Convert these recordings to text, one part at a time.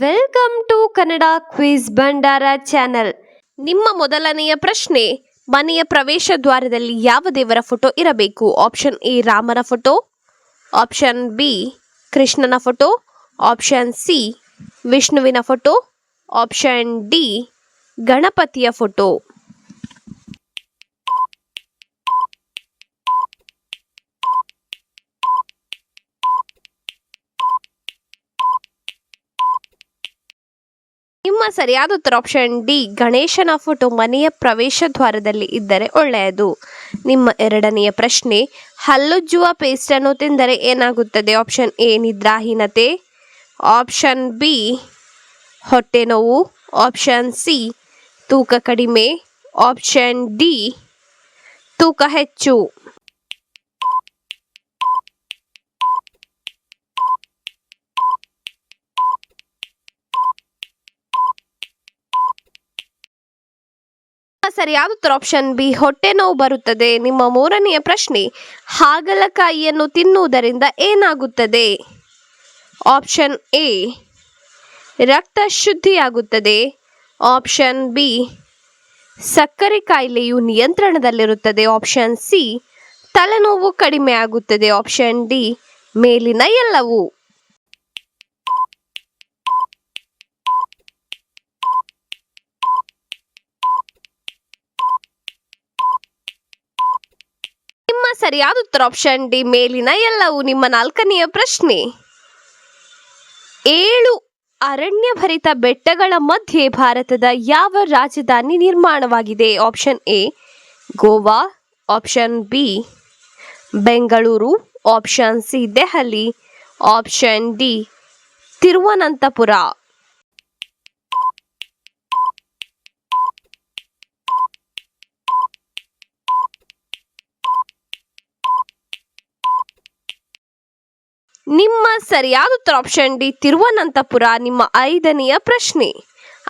Welcome to Kannada quiz Bhandara channel. ನಿಮ್ಮ ಮೊದಲನೆಯ ಪ್ರಶ್ನೆ, ಮನೆಯ ಪ್ರವೇಶ ದ್ವಾರದಲ್ಲಿ ಯಾವ ದೇವರ ಫೋಟೋ ಇರಬೇಕು? ಆಪ್ಷನ್ ಎ, ರಾಮನ ಫೋಟೋ. ಆಪ್ಷನ್ ಬಿ, ಕೃಷ್ಣನ ಫೋಟೋ. ಆಪ್ಷನ್ ಸಿ, ವಿಷ್ಣುವಿನ ಫೋಟೋ. ಆಪ್ಷನ್ ಡಿ, ಗಣಪತಿಯ ಫೋಟೋ ನಿಮ್ಮ ಸರಿಯಾದ ಉತ್ತರ ಆಪ್ಷನ್ ಡಿ ಗಣೇಶನ ಫೋಟೋ ಮನೆಯ ಪ್ರವೇಶ ದ್ವಾರದಲ್ಲಿ ಇದ್ದರೆ ಒಳ್ಳೆಯದು. ನಿಮ್ಮ ಎರಡನೆಯ ಪ್ರಶ್ನೆ ಹಲ್ಲುಜ್ಜುವ ಪೇಸ್ಟ್ ಅನ್ನು ತಿಂದರೆ ಏನಾಗುತ್ತದೆ? ಆಪ್ಷನ್ ಎ ನಿದ್ರಾಹೀನತೆ. ಆಪ್ಷನ್ ಬಿ ಹೊಟ್ಟೆ ನೋವು. ಆಪ್ಷನ್ ಸಿ ತೂಕ ಕಡಿಮೆ. ಆಪ್ಷನ್ ಡಿ ತೂಕ ಹೆಚ್ಚು. ಸರಿಯಾದ ಆಪ್ಷನ್ ಬಿ, ಹೊಟ್ಟೆ ನೋವು ಬರುತ್ತದೆ. ನಿಮ್ಮ ಮೂರನೆಯ ಪ್ರಶ್ನೆ, ಹಾಗಲಕಾಯಿಯನ್ನು ತಿನ್ನುವುದರಿಂದ ಏನಾಗುತ್ತದೆ? ಆಪ್ಷನ್ ಎ ರಕ್ತ ಶುದ್ಧಿಯಾಗುತ್ತದೆ. ಆಪ್ಷನ್ ಬಿ ಸಕ್ಕರೆ ಕಾಯಿಲೆಯು ನಿಯಂತ್ರಣದಲ್ಲಿರುತ್ತದೆ. ಆಪ್ಷನ್ ಸಿ ತಲೆನೋವು ಕಡಿಮೆ ಆಗುತ್ತದೆ ಆಪ್ಷನ್ ಡಿ ಮೇಲಿನ ಎಲ್ಲವೂ. ಸರಿಯಾದ ಉತ್ತರ ಆಪ್ಷನ್ ಡಿ ಮೇಲಿನ ಎಲ್ಲವೂ ನಿಮ್ಮ ನಾಲ್ಕನೆಯ ಪ್ರಶ್ನೆ. ಏಳು ಅರಣ್ಯಭರಿತ ಬೆಟ್ಟಗಳ ಮಧ್ಯೆ ಭಾರತದ ಯಾವ ರಾಜಧಾನಿ ನಿರ್ಮಾಣವಾಗಿದೆ? Option A Goa. Option B Bengaluru. Option C Delhi. Option D Thiruvananthapura. ನಿಮ್ಮ ಸರಿಯಾದ ಉತ್ತರ ಆಪ್ಷನ್ ಡಿ ತಿರುವನಂತಪುರ, ನಿಮ್ಮ ಐದನೆಯ ಪ್ರಶ್ನೆ.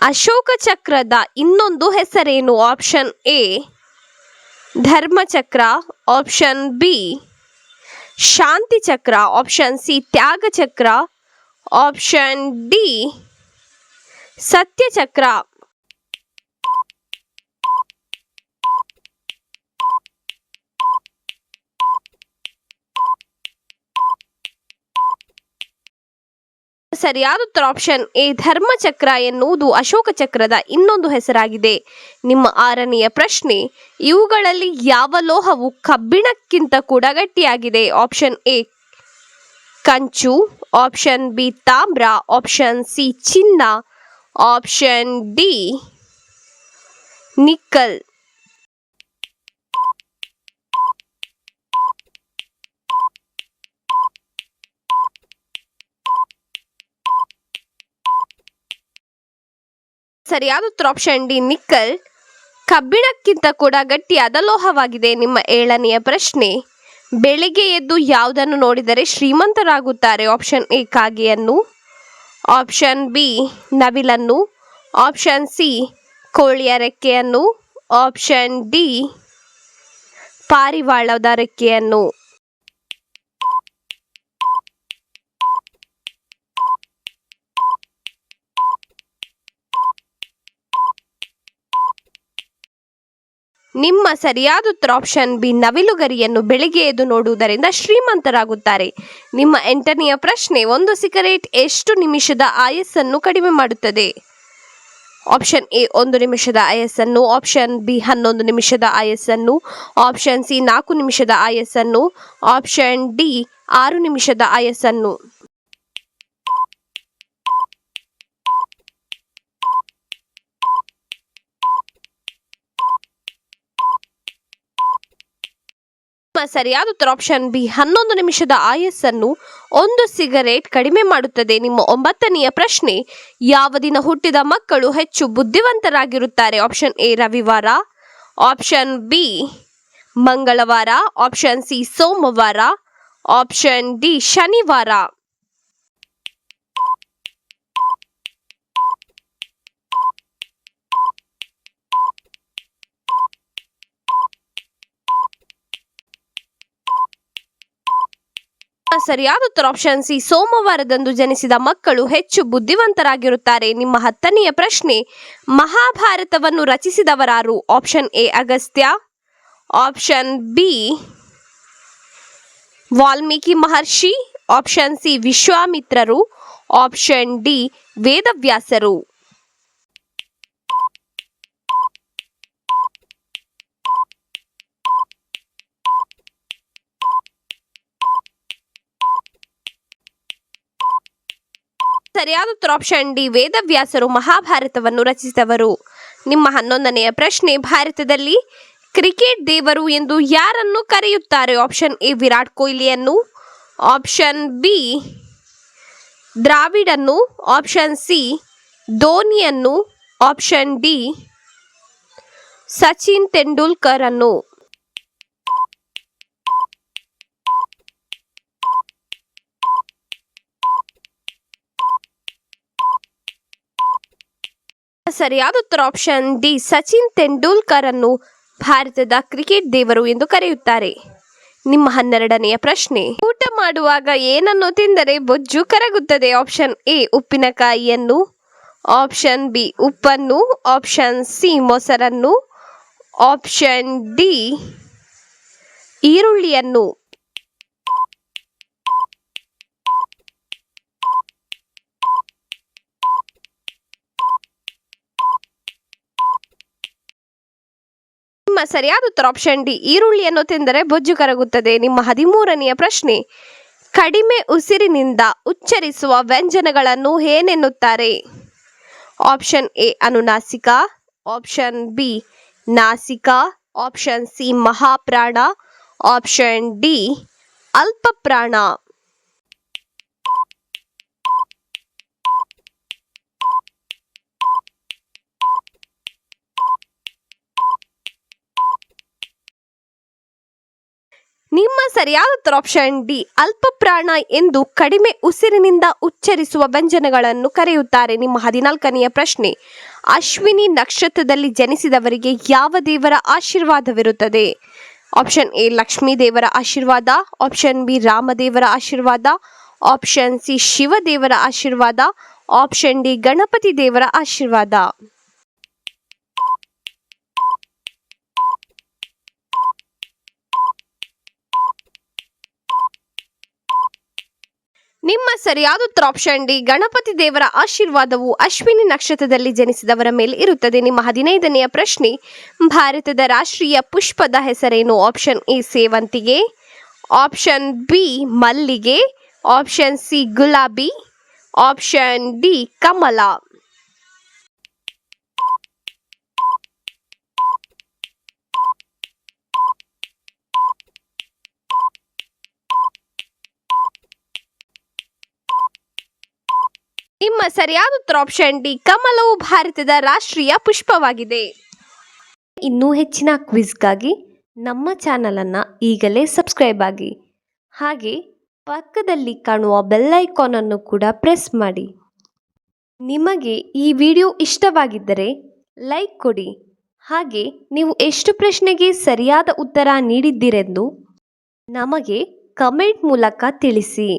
ಅಶೋಕ ಚಕ್ರದ ಇನ್ನೊಂದು ಹೆಸರೇನು? Option A Dharmachakra. Option B ಶಾಂತಿ ಚಕ್ರ. ಆಪ್ಷನ್ ಸಿ ತ್ಯಾಗ ಚಕ್ರ. ಆಪ್ಷನ್ ಡಿ ಸತ್ಯ ಚಕ್ರ ಸರಿಯಾದ ಉತ್ತರ ಆಪ್ಷನ್ ಎ ಧರ್ಮಚಕ್ರ ಎನ್ನುವುದು ಅಶೋಕ ಚಕ್ರದ ಇನ್ನೊಂದು ಹೆಸರಾಗಿದೆ. ನಿಮ್ಮ ಆರನೆಯ ಪ್ರಶ್ನೆ, ಇವುಗಳಲ್ಲಿ ಯಾವ ಲೋಹವು ಕಬ್ಬಿಣಕ್ಕಿಂತ ಕೂಡ ಗಟ್ಟಿಯಾಗಿದೆ? ಆಪ್ಷನ್ ಎ, ಕಂಚು ಆಪ್ಷನ್ ಬಿ, ತಾಮ್ರ ಆಪ್ಷನ್ ಸಿ, ಚಿನ್ನ ಆಪ್ಷನ್ ಡಿ, ನಿಕ್ಕಲ್. ಸರಿಯಾದ ಉತ್ತರ ಡಿ ನಿಕ್ಕಲ್. ಕಬ್ಬಿಣಕ್ಕಿಂತ ಕೂಡ ಗಟ್ಟಿಯಾದ ಲೋಹವಾಗಿದೆ ನಿಮ್ಮ ಏಳನೆಯ ಪ್ರಶ್ನೆ. ಬೆಳಿಗ್ಗೆ ಎದ್ದು ಯಾವುದನ್ನು ನೋಡಿದರೆ ಶ್ರೀಮಂತರಾಗುತ್ತಾರೆ? ಆಪ್ಷನ್ ಎ ಕಾಗೆಯನ್ನು. ಆಪ್ಷನ್ ಬಿ ನವಿಲನ್ನು. ಆಪ್ಷನ್ ಸಿ ಕೋಳಿಯ ರೆಕ್ಕೆಯನ್ನು. ಆಪ್ಷನ್ ಡಿ ಪಾರಿವಾಳದ ರೆಕ್ಕೆಯನ್ನು. ನಿಮ್ಮ ಸರಿಯಾದ ಉತ್ತರ ಆಪ್ಷನ್ ಬಿ ನವಿಲುಗರಿಯನ್ನು ಬೆಳಿಗ್ಗೆ ಎದ್ದು ನೋಡುವುದರಿಂದ ಶ್ರೀಮಂತರಾಗುತ್ತಾರೆ. ನಿಮ್ಮ ಎಂಟನೆಯ ಪ್ರಶ್ನೆ, ಒಂದು ಸಿಗರೇಟ್ ಎಷ್ಟು ನಿಮಿಷದ ಆಯಸ್ಸನ್ನು ಕಡಿಮೆ ಮಾಡುತ್ತದೆ? ಆಪ್ಷನ್ ಎ ಒಂದು ನಿಮಿಷದ ಆಯಸ್ಸನ್ನು. ಆಪ್ಷನ್ ಬಿ ಹನ್ನೊಂದು ನಿಮಿಷದ ಆಯಸ್ಸನ್ನು. ಆಪ್ಷನ್ ಸಿ ನಾಲ್ಕು ನಿಮಿಷದ ಆಯಸ್ಸನ್ನು. ಆಪ್ಷನ್ ಡಿ ಆರು ನಿಮಿಷದ ಆಯಸ್ಸನ್ನು. ಸರಿಯಾದ ಉತ್ತರ ಆಪ್ಷನ್ ಬಿ ಹನ್ನೊಂದು ನಿಮಿಷದ ಆಯಸ್ಸನ್ನು ಒಂದು ಸಿಗರೇಟ್ ಕಡಿಮೆ ಮಾಡುತ್ತದೆ. ನಿಮ್ಮ ಒಂಬತ್ತನೆಯ ಪ್ರಶ್ನೆ, ಯಾವ ದಿನ ಹುಟ್ಟಿದ ಮಕ್ಕಳು ಹೆಚ್ಚು ಬುದ್ಧಿವಂತರಾಗಿರುತ್ತಾರೆ? ಆಪ್ಷನ್ ಎ ರವಿವಾರ ಆಪ್ಷನ್ ಬಿ ಮಂಗಳವಾರ ಆಪ್ಷನ್ ಸಿ ಸೋಮವಾರ ಆಪ್ಷನ್ ಡಿ ಶನಿವಾರ. ಸರಿಯಾದ ಉತ್ತರ ಆಪ್ಷನ್ ಸಿ. ಸೋಮವಾರದಂದು ಜನಿಸಿದ ಮಕ್ಕಳು ಹೆಚ್ಚು ಬುದ್ಧಿವಂತರಾಗಿರುತ್ತಾರೆ. ನಿಮ್ಮ ಹತ್ತನೆಯ ಪ್ರಶ್ನೆ, ಮಹಾಭಾರತವನ್ನು ರಚಿಸಿದವರಾರು? Option A, Agastya. Option B, Valmiki Maharshi. Option C, ವಿಶ್ವಾಮಿತ್ರರು. ಆಪ್ಷನ್ ಡಿ, ವೇದವ್ಯಾಸರು. ಸರಿಯಾದ ಉತ್ತರ ಡಿ ವೇದವ್ಯಾಸರು ಮಹಾಭಾರತವನ್ನು ರಚಿಸಿದವರು. ನಿಮ್ಮ ಹನ್ನೊಂದನೆಯ ಪ್ರಶ್ನೆ, ಭಾರತದಲ್ಲಿ ಕ್ರಿಕೆಟ್ ದೇವರು ಎಂದು ಯಾರನ್ನು ಕರೆಯುತ್ತಾರೆ? ಆಪ್ಷನ್ ಎ, ವಿರಾಟ್ ಕೊಹ್ಲಿಯನ್ನು, ಆಪ್ಷನ್ ಬಿ, ದ್ರಾವಿಡನ್ನು, ಆಪ್ಷನ್ ಸಿ, ಧೋನಿಯನ್ನು, ಆಪ್ಷನ್ ಡಿ, ಸಚಿನ್ ತೆಂಡೂಲ್ಕರ್ ಅನ್ನು ಸರಿಯಾದ ಉತ್ತರ ಆಪ್ಷನ್ ಡಿ ಸಚಿನ್ ತೆಂಡೂಲ್ಕರ್ ಅನ್ನು ಭಾರತದ ಕ್ರಿಕೆಟ್ ದೇವರು ಎಂದು ಕರೆಯುತ್ತಾರೆ. ನಿಮ್ಮ ಹನ್ನೆರಡನೆಯ ಪ್ರಶ್ನೆ. ಊಟ ಮಾಡುವಾಗ ಏನನ್ನು ತಿಂದರೆ ಬೊಜ್ಜು ಕರಗುತ್ತದೆ? ಆಪ್ಷನ್ ಎ ಉಪ್ಪಿನಕಾಯಿಯನ್ನು. ಆಪ್ಷನ್ ಬಿ ಉಪ್ಪನ್ನು. ಆಪ್ಷನ್ ಸಿ ಮೊಸರನ್ನು. ಆಪ್ಷನ್ ಡಿ ಈರುಳ್ಳಿಯನ್ನು. ಸರಿಯಾದ ಉತ್ತರ ಆಪ್ಷನ್ ಡಿ ಈರುಳ್ಳಿಯನ್ನು ತಿಂದರೆ ಬೊಜ್ಜು ಕರಗುತ್ತದೆ. ನಿಮ್ಮ ಹದಿಮೂರನೆಯ ಪ್ರಶ್ನೆ, ಕಡಿಮೆ ಉಸಿರಿನಿಂದ ಉಚ್ಚರಿಸುವ ವ್ಯಂಜನಗಳನ್ನು ಏನೆನ್ನುತ್ತಾರೆ? ಆಪ್ಷನ್ ಎ ಅನುನಾಸಿಕ. ಆಪ್ಷನ್ ಬಿ ನಾಸಿಕ. ಆಪ್ಷನ್ ಸಿ ಮಹಾಪ್ರಾಣ. ಆಪ್ಷನ್ ಡಿ ಅಲ್ಪಪ್ರಾಣ ನಿಮ್ಮ ಸರಿಯಾದ ಉತ್ತರ ಆಪ್ಷನ್ ಡಿ ಅಲ್ಪಪ್ರಾಣ ಎಂದು ಕಡಿಮೆ ಉಸಿರಿನಿಂದ ಉಚ್ಚರಿಸುವ ವ್ಯಂಜನಗಳನ್ನು ಕರೆಯುತ್ತಾರೆ ನಿಮ್ಮ ಹದಿನಾಲ್ಕನೆಯ ಪ್ರಶ್ನೆ. ಅಶ್ವಿನಿ ನಕ್ಷತ್ರದಲ್ಲಿ ಜನಿಸಿದವರಿಗೆ ಯಾವ ದೇವರ ಆಶೀರ್ವಾದವಿರುತ್ತದೆ? ಆಪ್ಷನ್ ಎ ಲಕ್ಷ್ಮೀ ದೇವರ ಆಶೀರ್ವಾದ. ಆಪ್ಷನ್ ಬಿ ರಾಮದೇವರ ಆಶೀರ್ವಾದ. ಆಪ್ಷನ್ ಸಿ ಶಿವದೇವರ ಆಶೀರ್ವಾದ. ಆಪ್ಷನ್ ಡಿ ಗಣಪತಿ ದೇವರ ಆಶೀರ್ವಾದ. ನಿಮ್ಮ ಸರಿಯಾದ ಉತ್ತರ ಆಪ್ಷನ್ ಡಿ ಗಣಪತಿ ದೇವರ ಆಶೀರ್ವಾದವು ಅಶ್ವಿನಿ ನಕ್ಷತ್ರದಲ್ಲಿ ಜನಿಸಿದವರ ಮೇಲೆ ಇರುತ್ತದೆ. ನಿಮ್ಮ ಹದಿನೈದನೆಯ ಪ್ರಶ್ನೆ, ಭಾರತದ ರಾಷ್ಟ್ರೀಯ ಪುಷ್ಪದ ಹೆಸರೇನು? ಆಪ್ಷನ್ ಎ ಸೇವಂತಿಗೆ. ಆಪ್ಷನ್ ಬಿ ಮಲ್ಲಿಗೆ. ಆಪ್ಷನ್ ಸಿ ಗುಲಾಬಿ. ಆಪ್ಷನ್ ಡಿ ಕಮಲ. ನಿಮ್ಮ ಸರಿಯಾದ ಉತ್ತರ ಆಪ್ಷನ್ ಡಿ ಕಮಲವು ಭಾರತದ ರಾಷ್ಟ್ರೀಯ ಪುಷ್ಪವಾಗಿದೆ. ಇನ್ನೂ ಹೆಚ್ಚಿನ ಕ್ವಿಜ್ಗಾಗಿ ನಮ್ಮ ಚಾನಲನ್ನು ಈಗಲೇ ಸಬ್ಸ್ಕ್ರೈಬ್ ಆಗಿ. ಹಾಗೆ ಪಕ್ಕದಲ್ಲಿ ಕಾಣುವ ಬೆಲ್ ಐಕಾನನ್ನು ಕೂಡ ಪ್ರೆಸ್ ಮಾಡಿ. ನಿಮಗೆ ಈ ವಿಡಿಯೋ ಇಷ್ಟವಾಗಿದ್ದರೆ ಲೈಕ್ ಕೊಡಿ. ಹಾಗೆ ನೀವು ಎಷ್ಟು ಪ್ರಶ್ನೆಗೆ ಸರಿಯಾದ ಉತ್ತರ ನೀಡಿದ್ದೀರೆಂದು ನಮಗೆ ಕಮೆಂಟ್ ಮೂಲಕ ತಿಳಿಸಿ.